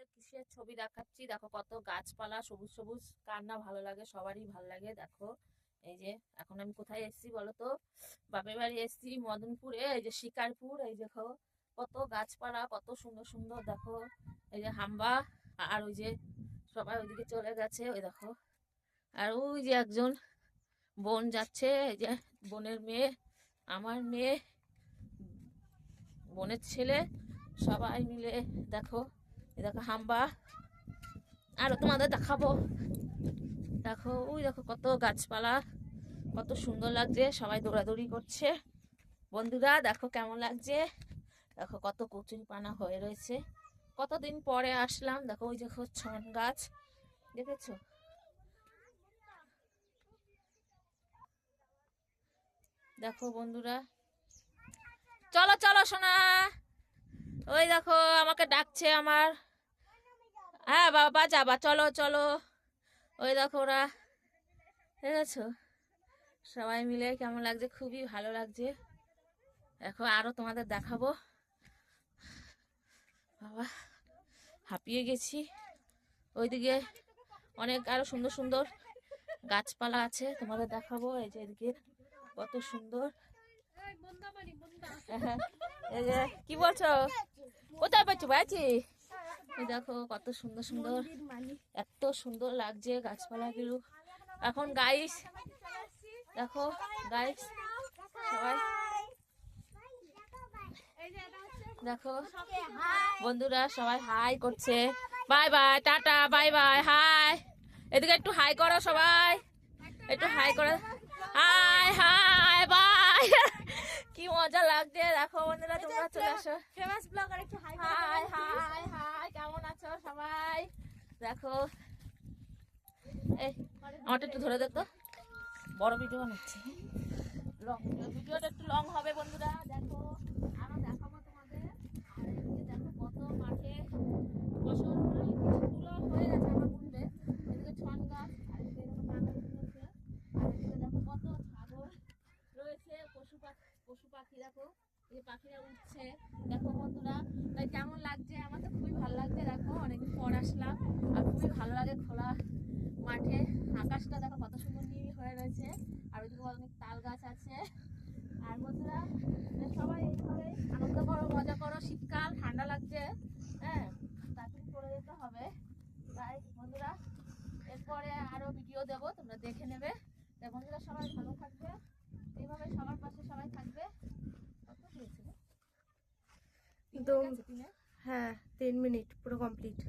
তোমাদের কিসের ছবি দেখাচ্ছি। দেখো কত গাছপালা, সবুজ সবুজ, কার না ভালো লাগে সবারই ভালো লাগে। দেখো, এই যে এখন আমি কোথায় এসেছি বলো তো? বাপের বাড়ি এসেছি মদনপুরে, এই যে শিকারপুর, এই দেখো কত গাছপালা, কত সুন্দর সুন্দর, দেখো। এই যে হাম্বা, আর ওই যে সবাই ওইদিকে চলে গেছে, ওই দেখো। আর ওই যে একজন বোন যাচ্ছে, এই যে বোনের মেয়ে, আমার মেয়ে, বোনের ছেলে, সবাই মিলে দেখো। দেখো হাম্বা। আরও তোমাদের দেখাবো। দেখো, ওই দেখো কত গাছপালা, কত সুন্দর লাগছে, সবাই দৌড়াদৌড়ি করছে। বন্ধুরা, দেখো কেমন লাগছে। দেখো কত কচুরি পানা হয়ে রয়েছে। কতদিন পরে আসলাম, দেখো ওই দেখো ছন গাছ, দেখেছ? দেখো বন্ধুরা, চলো চলো, সোনা। ওই দেখো, আমাকে ডাকছে আমার। হ্যাঁ বাবা যাবা। চলো চলো। ওই দেখো ওরা। ঠিক দেখেছ? সবাই মিলে কেমন লাগছে? খুবই ভালো লাগছে। দেখো আরও তোমাদের দেখাবো। বাবা হাঁপিয়ে গেছি। ওইদিকে অনেক আরও সুন্দর সুন্দর গাছপালা আছে। তোমাদের দেখাবো। এই যে এদিকে কত সুন্দর। হ্যাঁ, এই যে কি বলছো? কোথায় পাচ্ছ বাড়ছি এই দেখো কত সুন্দর সুন্দর এত সুন্দর লাগছে গাছপালাগুলো। এখন গাইস দেখো গাইস সবাই। দেখো বন্ধুরা সবাই হাই করছে। Bye bye tata bye bye hi এদিকে একটু হাই করো সবাই। একটু হাই করো। হাই হাই বাই কি মজা লাগছে। দেখো বন্ধুরা তোমরা চলে আসো। ফেমাস ব্লগার একটু হাই হাই হাই হাই কেমন আছো সবাই দেখো। এই একটু ধরে দে তো। বড় ভিডিও বানাচ্ছি। লং ভিডিওটা একটু লং হবে বন্ধুরা। দেখো দেখো কত মাঠে হয়ে গেছে আমার ছন গাছ দেখো দেখো কত ছাগল রয়েছে, পশু পাখি পশু পাখি দেখো। এই পাখিরা উঠছে। দেখো বন্ধুরা, তাই কেমন লাগছে আমার তো খুবই ভালো লাগছে দেখো অনেকদিন পর আসলাম। আর খুবই ভালো লাগে খোলা মাঠে। আকাশটা দেখো কত সুন্দর নীল হয়ে রয়েছে। আর ওইদিকে অনেক তাল গাছ আছে। আর বন্ধুরা সবাই এইভাবে আনন্দ করো মজা করো। শীতকাল ঠান্ডা লাগছে। হ্যাঁ তাড়াতাড়ি করে যেতে হবে। তাই বন্ধুরা এরপরে আরও ভিডিও দেবো তোমরা দেখে নেবে। তাই বন্ধুরা সবাই ভালো থাকবে। এইভাবে সবার পাশে সবাই থাকবে। কত হয়েছে রে? তিন তো- হয়ে গেছে, তিনে? হ্যাঁ তিন মিনিট পুরো কমপ্লিট